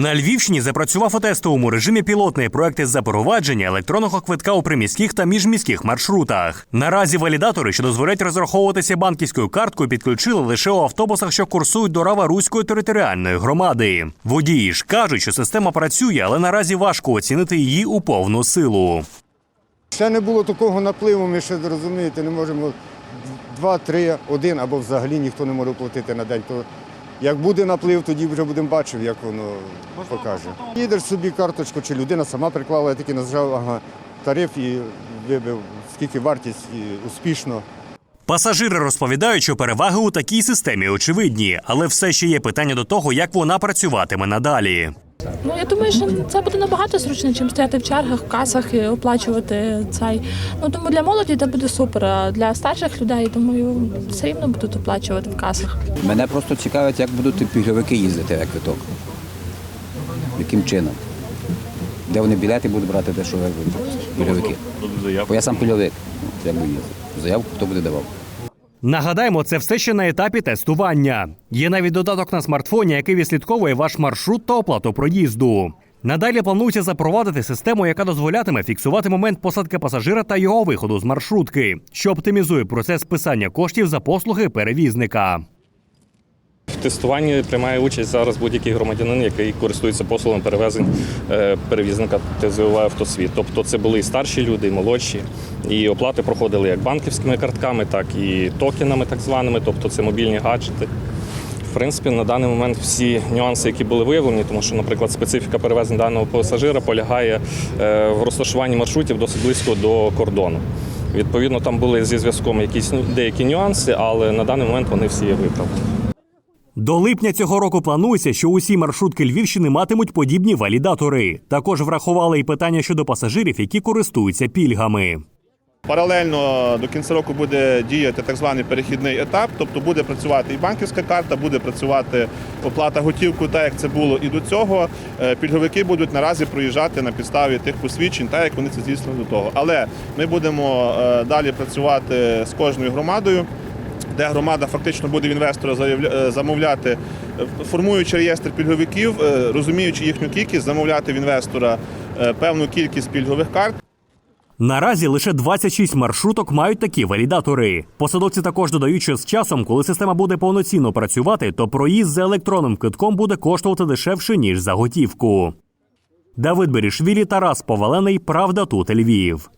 На Львівщині запрацював у тестовому режимі пілотний проект із запровадження електронного квитка у приміських та міжміських маршрутах. Наразі валідатори, що дозволять розраховуватися банківською карткою, підключили лише у автобусах, що курсують до Рава Руської територіальної громади. Водії ж кажуть, що система працює, але наразі важко оцінити її у повну силу. Ще не було такого напливу, ми ще розумієте, не можемо два, три, один або взагалі ніхто не може платити на день. То як буде наплив, тоді вже будемо бачити, як воно покаже. Їдеш собі карточку, чи людина сама приклала, я таки нажав ага, тариф і вибив, скільки вартість і успішно. Пасажири розповідають, що переваги у такій системі очевидні, але все ще є питання до того, як вона працюватиме надалі. Ну я думаю, що це буде набагато зручніше, чим стояти в чергах, в касах і оплачувати цей. Ну тому для молоді це буде супер. А для старших людей, думаю, все рівно будуть оплачувати в касах. Мене просто цікавить, як будуть пільговики їздити як квиток. Яким чином? Де вони білети будуть брати, де що пільговики? Бо я сам пільговик. Як би їздив. Заявку хто буде давав? Нагадаємо, це все ще на етапі тестування. Є навіть додаток на смартфоні, який відслідковує ваш маршрут та оплату проїзду. Надалі планується запровадити систему, яка дозволятиме фіксувати момент посадки пасажира та його виходу з маршрутки, що оптимізує процес списання коштів за послуги перевізника. Тестуванні приймає участь зараз будь-який громадянин, який користується послугами перевезень е, перевізника ТЗОВ «Автосвіт». Тобто це були і старші люди, і молодші. І оплати проходили як банківськими картками, так і токенами, так званими, тобто це мобільні гаджети. В принципі, на даний момент всі нюанси, які були виявлені, тому що, наприклад, специфіка перевезень даного пасажира полягає е, в розташуванні маршрутів досить близько до кордону. Відповідно, там були зі зв'язком якісь деякі нюанси, але на даний момент вони всі є виправлені. До липня цього року планується, що усі маршрутки Львівщини матимуть подібні валідатори. Також врахували і питання щодо пасажирів, які користуються пільгами. Паралельно до кінця року буде діяти так званий перехідний етап, тобто буде працювати і банківська карта, буде працювати оплата готівкою, так як це було і до цього. Е, Пільговики будуть наразі проїжджати на підставі тих посвідчень, так як вони це здійснили до того. Але ми будемо е, далі працювати з кожною громадою. Де громада фактично буде в інвестора е, замовляти, формуючи реєстр пільговиків, е, розуміючи їхню кількість, замовляти в інвестора е, певну кількість пільгових карт. Наразі лише 26 маршруток мають такі валідатори. Посадовці також додають, що з часом, коли система буде повноцінно працювати, то проїзд за електронним квитком буде коштувати дешевше ніж за готівку. Давид Берішвілі, Тарас Повалений. Правда тут Львів.